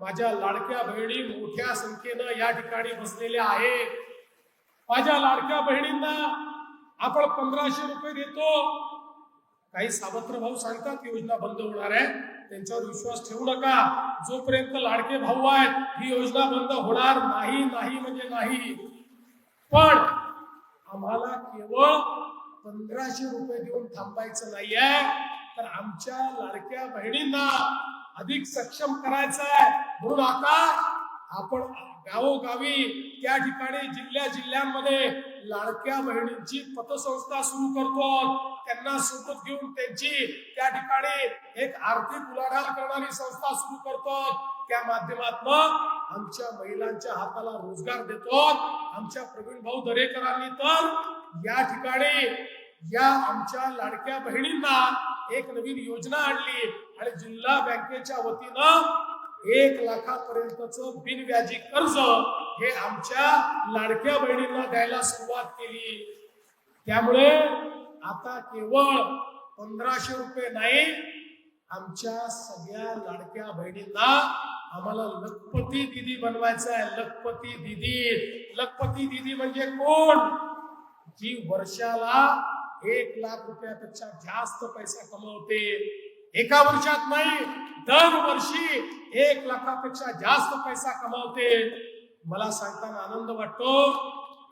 माझ्या लाडक्या बहिणी मोठ्या संख्येनं या ठिकाणी बसलेल्या आहेत. माझ्या लाडक्या बहिणींना आपण पंधराशे रुपये देतो. काही सावत्र भाऊ सांगतात योजना बंद होणार आहे. त्यांच्यावर विश्वास ठेवू नका. जोपर्यंत लाडके भाऊ आहेत ही योजना बंद होणार नाही नाही म्हणजे नाही. पण आम्हाला केवळ पंधराशे रुपये देऊन थांबायचं नाहीये. तर आमच्या लाडक्या बहिणींना अधिक सक्षम करायचं आहे म्हणून आता आपण गावोगावी त्या ठिकाणी जिल्ह्या जिल्ह्यांमध्ये लाडक्या बहिणींची पतसंस्था सुरू करतो. त्यांना सोबत घेऊन त्यांची त्या ठिकाणी एक आर्थिक उलाढाल करणारी संस्था सुरू करतो. त्या माध्यमातून आमच्या महिलांच्या हाताला रोजगार देतो. आमच्या प्रवीण भाऊ दरेकरांनी तर या ठिकाणी या आमच्या लाडक्या बहिणींना एक नवीन योजना आणली. आणि जिल्हा बँकेच्या वतीनं एक लाखापर्यंतच बिनव्याजी कर्ज हे आमच्या लाडक्या बहिणींना द्यायला सुरुवात केली. त्यामुळे आता केवळ पंधराशे रुपये नाही आमच्या सगळ्या लाडक्या बहिणींना आम्हाला लखपती दिदी बनवायचं आहे. लखपती दिदी. लखपती दिदी म्हणजे कोण? जी वर्षाला एक लाख रुपयापेक्षा जास्त पैसा कमवते. एका वर्षात नाही दरवर्षी एक लाखापेक्षा जास्त पैसा कमावते. मला सांगताना आनंद वाटतो.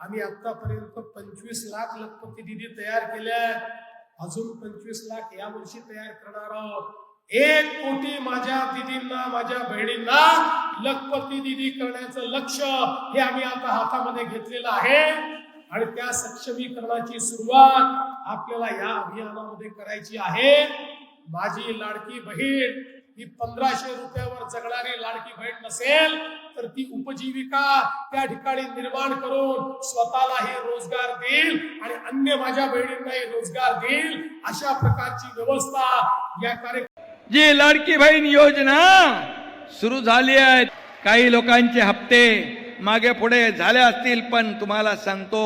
आम्ही आतापर्यंत पंचवीस लाख लखपती दिदी तयार केल्या अजून पंचवीस लाख या वर्षी तयार करणार आहोत. एक कोटी माझ्या दिदींना माझ्या बहिणींना लखपती दिदी करण्याचं लक्ष हे आम्ही आता हातामध्ये घेतलेलं आहे. आणि त्या सक्षमीकरणाची सुरुवात आपल्याला या अभियानामध्ये करायची आहे. माझी लाडकी बहीण ही पंधराशे रुपयावर जगणारी लाडकी बहीण नसेल तर ती उपजीविका त्या ठिकाणी निर्माण करून स्वतःलाही रोजगार देईल आणि अन्य माझ्या बहिणींनाही रोजगार देईल. अशा प्रकारची व्यवस्था या कार्यक्रम जी लाडकी बहीण योजना सुरू झाली आहे. काही लोकांचे हप्ते मागे पुढे झाले असतील पण तुम्हाला सांगतो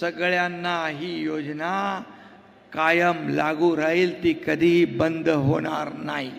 सगळ्यांना ही योजना कायम लागू राहील ती कधीही बंद होणार नाही.